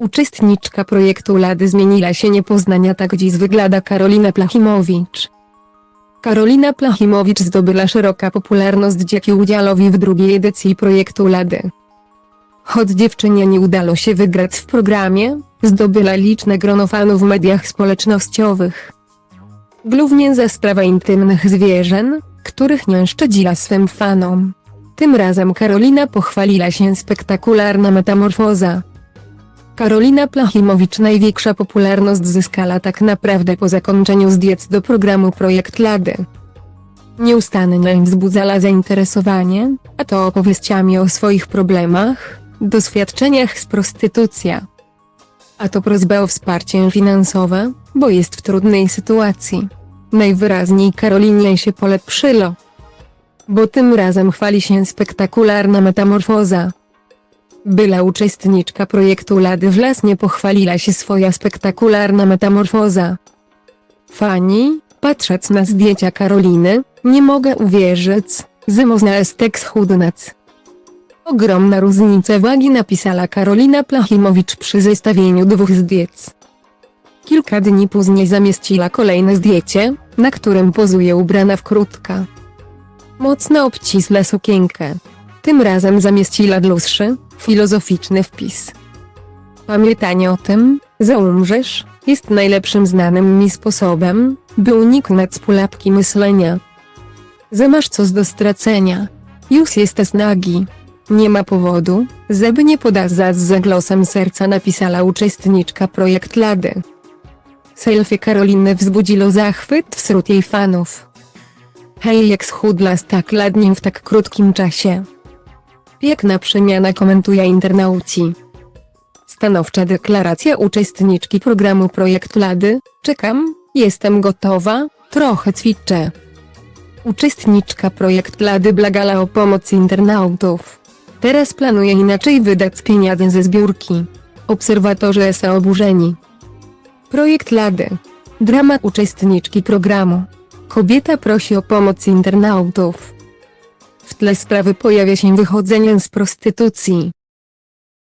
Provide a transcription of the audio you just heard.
Uczestniczka projektu Lady zmieniła się niepoznania tak dziś wygląda Karolina Plachimowicz. Karolina Plachimowicz zdobyła szeroka popularność dzięki udziałowi w drugiej edycji projektu Lady. Choć dziewczynie nie udało się wygrać w programie, zdobyła liczne grono fanów w mediach społecznościowych. Głównie za sprawę intymnych zwierzeń, których nie szczędziła swym fanom. Tym razem Karolina pochwaliła się spektakularna metamorfoza. Karolina Plachimowicz największa popularność zyskała tak naprawdę po zakończeniu zdjęć do programu Projekt Lady. Nieustannie wzbudzała zainteresowanie, a to opowieściami o swoich problemach, doświadczeniach z prostytucja. A to prośba o wsparcie finansowe, bo jest w trudnej sytuacji. Najwyraźniej Karolinie się polepszyło. Bo tym razem chwali się spektakularna metamorfoza. Była uczestniczka projektu Lady w las nie pochwaliła się swoja spektakularna metamorfoza. Fani, patrząc na zdjęcia Karoliny, nie mogę uwierzyć, jest tak schudnąć. Ogromna różnica wagi napisała Karolina Plachimowicz przy zestawieniu dwóch zdjęć. Kilka dni później zamieściła kolejne zdjęcie, na którym pozuje ubrana w krótka. Mocno obcisła sukienkę. Tym razem zamieściła dłuższy, filozoficzny wpis. Pamiętanie o tym, że umrzesz, jest najlepszym znanym mi sposobem, by uniknąć pułapki myślenia. Że masz coś do stracenia. Już jesteś nagi. Nie ma powodu, żeby nie podazać za głosem serca napisała uczestniczka projekt Lady. Selfie Karoliny wzbudziło zachwyt wśród jej fanów. Hej jak schudla tak ładnie w tak krótkim czasie. Piękna przemiana komentuje internauci. Stanowcza deklaracja uczestniczki programu Projekt Lady, czekam, jestem gotowa, trochę ćwiczę. Uczestniczka Projekt Lady blagala o pomoc internautów. Teraz planuje inaczej wydać pieniądze ze zbiórki. Obserwatorzy są oburzeni. Projekt Lady. Dramat uczestniczki programu. Kobieta prosi o pomoc internautów. Tle sprawy pojawia się wychodzenie z prostytucji.